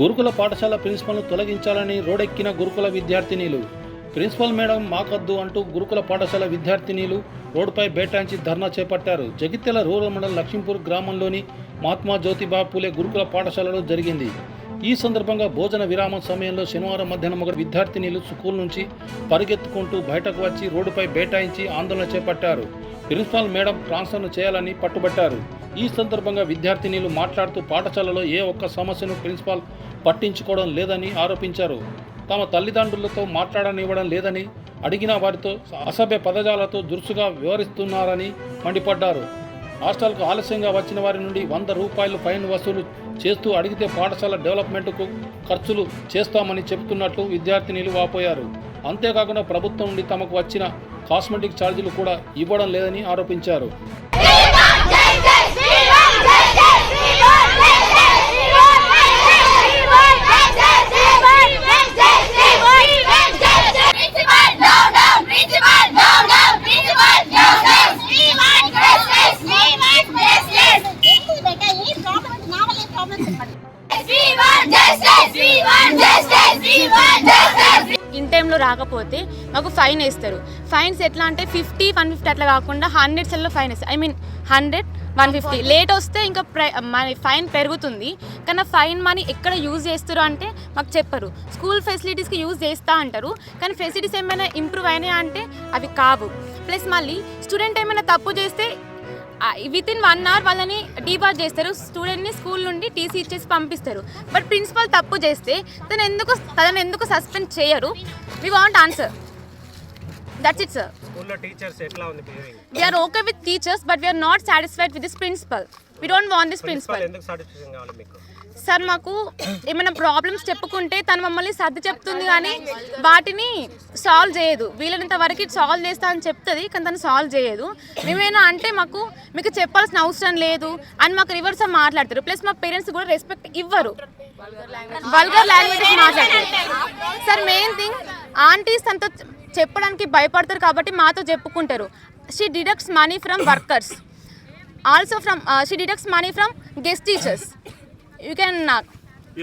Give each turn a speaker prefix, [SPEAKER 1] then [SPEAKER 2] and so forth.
[SPEAKER 1] గురుకుల పాఠశాల ప్రిన్సిపల్ను తొలగించాలని రోడెక్కిన గురుకుల విద్యార్థినీలు. ప్రిన్సిపల్ మేడం మాకద్దు అంటూ గురుకుల పాఠశాల విద్యార్థినీలు రోడ్డుపై బైఠాయించి ధర్నా చేపట్టారు. జగిత్యాల రూరల్ మండలం లక్ష్మీపూర్ గ్రామంలోని మహాత్మా జ్యోతిబా పూలే గురుకుల పాఠశాలలో జరిగింది. ఈ సందర్భంగా భోజన విరామం సమయంలో శనివారం మధ్యాహ్నం ఒక విద్యార్థినీలు స్కూల్ నుంచి పరిగెత్తుకుంటూ బయటకు వచ్చి రోడ్డుపై బైఠాయించి ఆందోళన చేపట్టారు. ప్రిన్సిపాల్ మేడం ట్రాన్స్ఫర్ను చేయాలని పట్టుబట్టారు. ఈ సందర్భంగా విద్యార్థినీలు మాట్లాడుతూ పాఠశాలలో ఏ ఒక్క సమస్యను ప్రిన్సిపాల్ పట్టించుకోవడం లేదని ఆరోపించారు. తమ తల్లిదండ్రులతో మాట్లాడనివ్వడం లేదని అడిగిన వారితో అసభ్య పదజాలతో దురుసుగా వివరిస్తున్నారని మండిపడ్డారు. హాస్టల్కు ఆలస్యంగా వచ్చిన వారి నుండి వంద రూపాయలు ఫైన్ వసూలు చేస్తూ అడిగితే పాఠశాల డెవలప్మెంట్కు ఖర్చులు చేస్తామని చెబుతున్నట్లు విద్యార్థినీలు వాపోయారు. అంతేకాకుండా ప్రభుత్వం నుండి తమకు వచ్చిన కాస్మెటిక్ ఛార్జీలు కూడా ఇవ్వడం లేదని ఆరోపించారు.
[SPEAKER 2] ఇన్ టైంలో రాకపోతే మాకు ఫైన్ వేస్తారు. ఫైన్స్ ఎట్లా అంటే ఫిఫ్టీ వన్ ఫిఫ్టీ అట్లా కాకుండా హండ్రెడ్స్లో ఫైన్ వేస్తారు. I mean hundred one fifty. Late వస్తే ఇంకా ప్రై మన ఫైన్ పెరుగుతుంది. కానీ ఫైన్ మనీ ఎక్కడ యూజ్ చేస్తారు అంటే మాకు చెప్పరు. స్కూల్ ఫెసిలిటీస్కి యూజ్ చేస్తా అంటారు. కానీ ఫెసిలిటీస్ ఏమైనా ఇంప్రూవ్ అయినాయా అంటే అవి కావు. ప్లస్ మళ్ళీ స్టూడెంట్ ఏమైనా తప్పు చేస్తే విత్ ఇన్ వన్ అవర్ వాళ్ళని డీబార్ చేస్తారు. స్టూడెంట్ని స్కూల్ నుండి టీసీ ఇచ్చేసి పంపిస్తారు. బట్ ప్రిన్సిపల్ తప్పు చేస్తే తను ఎందుకు తనను ఎందుకు సస్పెండ్ చేయరు? We want answer that's it sir
[SPEAKER 3] స్కూల్లో టీచర్స్ ఎట్లా ఉంది behaving
[SPEAKER 2] we're okay with teachers but we're not satisfied with this principal we don't want this principal
[SPEAKER 3] ఎందుకు సాటిస్ఫాక్షన్ కావాలి మీకు?
[SPEAKER 2] సార్ మాకు ఏమైనా ప్రాబ్లమ్స్ చెప్పుకుంటే తను మమ్మల్ని సర్ది చెప్తుంది కానీ వాటిని సాల్వ్ చేయదు. వీలైనంత వరకు సాల్వ్ చేస్తా అని చెప్తుంది కానీ తను సాల్వ్ చేయదు. మేమేనా అంటే మాకు మీకు చెప్పాల్సిన అవసరం లేదు అని మాకు రివర్స్ మాట్లాడతారు. ప్లస్ మా పేరెంట్స్ కూడా రెస్పెక్ట్ ఇవ్వరు. వల్గర్ లాంగ్వేజెస్ మాట్లాడతారు. సార్ మెయిన్ థింగ్ ఆంటీస్ తనతో చెప్పడానికి భయపడతారు కాబట్టి మాతో చెప్పుకుంటారు. She deducts money from workers also from she deducts money from guest teachers you can
[SPEAKER 4] ఈ